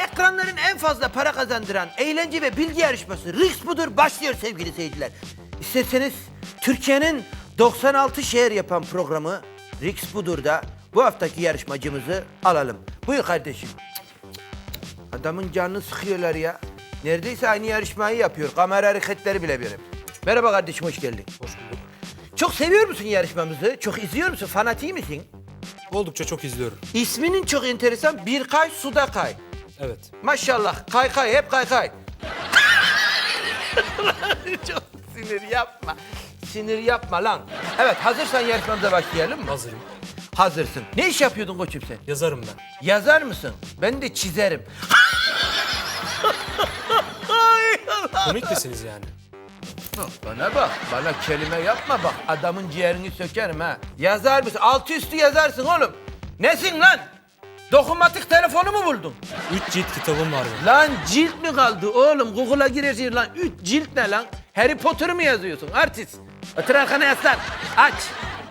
Ekranların en fazla para kazandıran eğlence ve bilgi yarışması Riks budur başlıyor sevgili seyirciler. İsterseniz Türkiye'nin 96 şehir yapan programı Riks Budur'da bu haftaki yarışmacımızı alalım. Buyur kardeşim. Adamın canını sıkıyorlar ya. Neredeyse aynı yarışmayı yapıyor. Kamera hareketleri bile benim. Merhaba kardeşim hoş geldin. Hoş bulduk. Çok seviyor musun yarışmamızı? Çok izliyor musun? Fanatiği misin? Oldukça çok izliyorum. İsminin çok enteresan. Bir kay suda kay. Evet. Maşallah kay kay hep kay kay. çok sinir yapma. Sinir yapma lan. Evet hazırsan yarışmamıza başlayalım mı? Hazırım. Hazırsın. Ne iş yapıyordun koçum sen? Yazarım ben. Yazar mısın? Ben de çizerim. Komik misiniz yani? Bana bak, bana kelime yapma bak. Adamın ciğerini sökerim ha. Yazar mısın? Altı üstü yazarsın oğlum. Nesin lan? Dokunmatik telefonu mu buldun? Üç cilt kitabım var benim. Lan cilt mi kaldı oğlum? Google'a girersin lan. Üç cilt ne lan? Harry Potter'ı mı yazıyorsun artist? Otur arkana yaslan. Aç.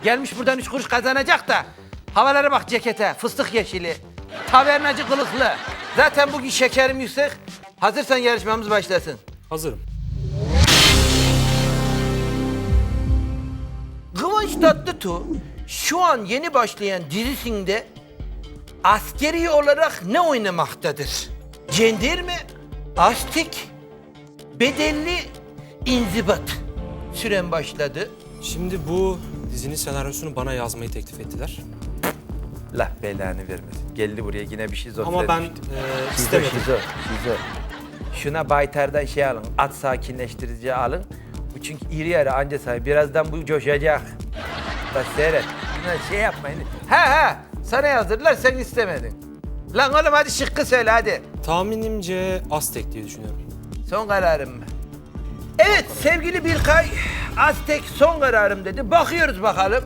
Gelmiş buradan üç kuruş kazanacak da. Havalara bak cekete. Fıstık yeşili. Tavernacı kılıklı. Zaten bugün şekerim yüksek. Hazırsan yarışmamız başlasın. Hazırım. Kıvanç Tatlıtuğ şu an yeni başlayan dizisinde askeri olarak ne oynamaktadır? Cendirme, astik, bedelli, inzibat. Süren başladı. Şimdi bu dizinin senaryosunu bana yazmayı teklif ettiler. La belanı vermesin. Geldi buraya yine bir şizofren Ama ben e, Şizo, istemedim. şizo, şizo. Şuna baytardan şey alın, at sakinleştirici alın. Bu çünkü iri yarı anca sahip. Birazdan bu coşacak. Bak seyret. Şey yapmayın. Ha ha, sana yazdırdılar sen istemedin. Lan oğlum hadi şıkkı söyle hadi. Tahminimce Aztek diye düşünüyorum. Son kararım mı? Evet sevgili Birkay, Aztek son kararım dedi. Bakıyoruz bakalım.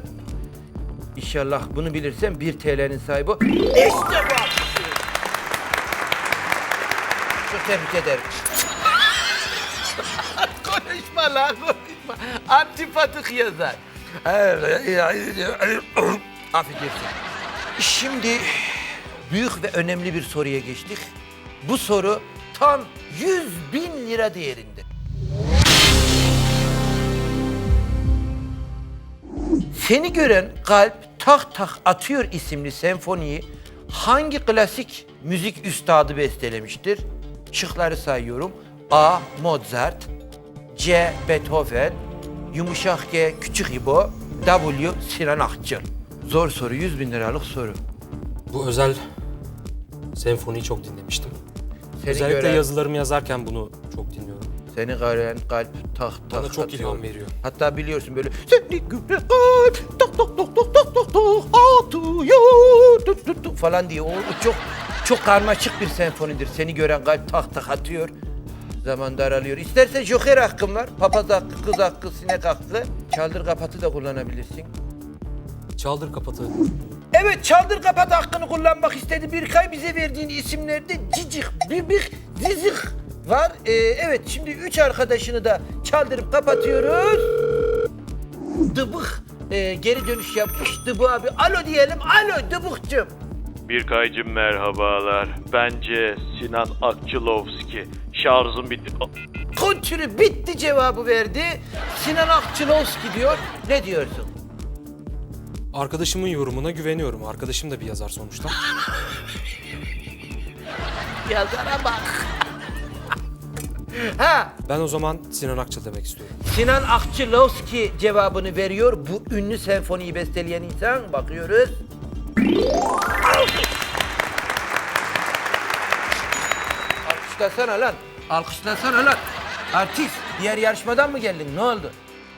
İnşallah bunu bilirsen 1 TL'nin sahibi. o. İşte bu. Çok tebrik ederim. konuşma lan konuşma. Antipatik yazar. Affedersin. Şimdi büyük ve önemli bir soruya geçtik. Bu soru tam 100 bin lira değerinde. Seni gören kalp tak tak atıyor isimli senfoniyi hangi klasik müzik üstadı bestelemiştir? Şıkları sayıyorum. A. Mozart C. Beethoven Yumuşak G. Küçük İbo W. Sinan Akçıl Zor soru, 100 bin liralık soru. Bu özel senfoniyi çok dinlemiştim. Seni Özellikle gören- yazılarımı yazarken bunu çok dinliyorum. Seni gören kalp tak tak Bana çok atıyor. ilham veriyor. Hatta biliyorsun böyle seni gören kalp tak tak tak tak tak tak tak atıyor tut tut tut falan diye. O, çok çok karmaşık bir senfonidir. Seni gören kalp tak tak atıyor. Zaman daralıyor. İstersen joker hakkın var. Papaz hakkı, kız hakkı, sinek hakkı. Çaldır kapatı da kullanabilirsin. Çaldır kapatı. Evet çaldır kapat hakkını kullanmak istedi. Birkay bize verdiğin isimlerde cicik, bibik, zizik var. Ee, evet şimdi üç arkadaşını da çaldırıp kapatıyoruz. Dıbık ee, geri dönüş yapmış. Dıbı abi alo diyelim. Alo Dıbık'cığım. Birkaycım merhabalar. Bence Sinan Akçılovski. Şarjım bitti. Kontürü bitti cevabı verdi. Sinan Akçılovski diyor. Ne diyorsun? Arkadaşımın yorumuna güveniyorum. Arkadaşım da bir yazar sonuçta. Yazara bak. ha Ben o zaman Sinan Akçıl demek istiyorum. Sinan Akçılovski cevabını veriyor. Bu ünlü senfoniyi besteleyen insan. Bakıyoruz. Alkışlasana lan. Alkışlasana lan. Artist. Diğer yarışmadan mı geldin? Ne oldu?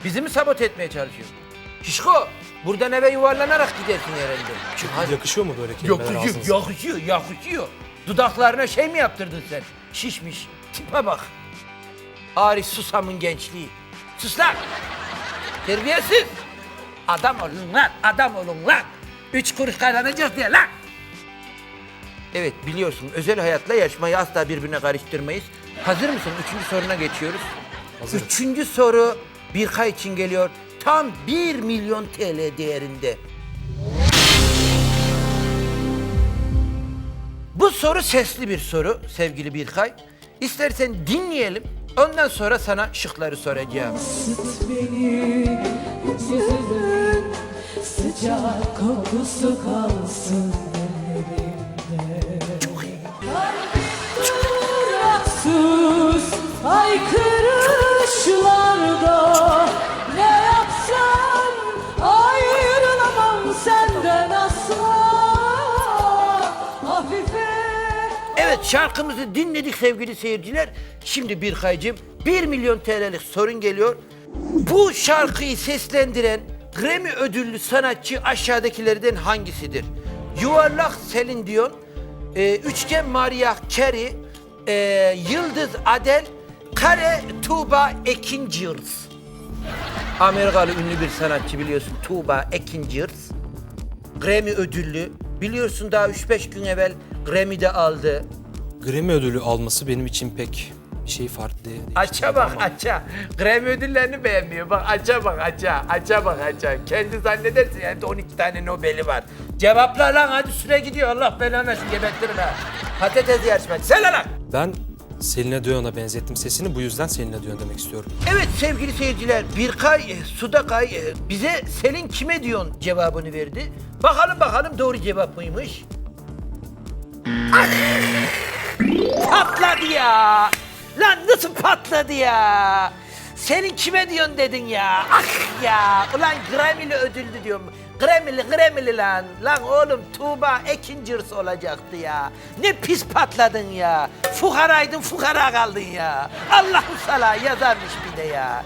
Bizi mi sabote etmeye çalışıyorsun? Şişko. Buradan eve yuvarlanarak gidersin herhalde. Hadi. Yakışıyor mu böyle kelimeler Yakışıyor, ağzınıza? yakışıyor, yakışıyor. Dudaklarına şey mi yaptırdın sen? Şişmiş. Tipe bak. Arif Susam'ın gençliği. Sus lan! Terbiyesiz! Adam olun lan, adam olun lan! Üç kuruş kazanacağız diye lan! Evet biliyorsun özel hayatla yaşmayı asla birbirine karıştırmayız. Hazır mısın? Üçüncü soruna geçiyoruz. Hazırım. Üçüncü soru Birkay için geliyor. Tam 1 milyon TL değerinde. Bu soru sesli bir soru sevgili Birkay. İstersen dinleyelim. Ondan sonra sana şıkları soracağım. Isıt beni sıcak kokusu kalsın ellerimde. Sus haykırışlarda ne yapsam ayrılamam senden asla hafife Evet şarkımızı dinledik sevgili seyirciler. Şimdi Birkay'cığım 1 milyon TL'lik sorun geliyor. Bu şarkıyı seslendiren Grammy ödüllü sanatçı aşağıdakilerden hangisidir? Yuvarlak Selin Dion, e, Üçgen Maria Carey, e, Yıldız Adel, Kare Tuğba Ekincils. Amerikalı ünlü bir sanatçı biliyorsun Tuğba Ekincils. Grammy ödüllü. Biliyorsun daha 3-5 gün evvel Grammy'de aldı. Grammy ödülü alması benim için pek bir şey farklı. Aça bak aça. Grammy ödüllerini beğenmiyor. Bak aça bak aça. Aça bak aça. Kendi zannedersin yani 12 tane Nobel'i var. Cevapla lan hadi süre gidiyor. Allah belanı versin gebertirim ha. Patates yarışması. Sen lan. Ben Selena Dion'a benzettim sesini bu yüzden Selena Dion demek istiyorum. Evet sevgili seyirciler Birkay e, Sudakay e, bize Selin kime diyorsun cevabını verdi. Bakalım bakalım doğru cevap mıymış? Patladı ya. Lan nasıl patladı ya? Senin kime diyorsun dedin ya? Ah ya. Ulan Grammy'li ödüldü diyorum. Grammy'li Grammy'li lan. Lan oğlum Tuğba Ekincers olacaktı ya. Ne pis patladın ya. Fukaraydın fukara kaldın ya. Allahu sala yazarmış bir de ya.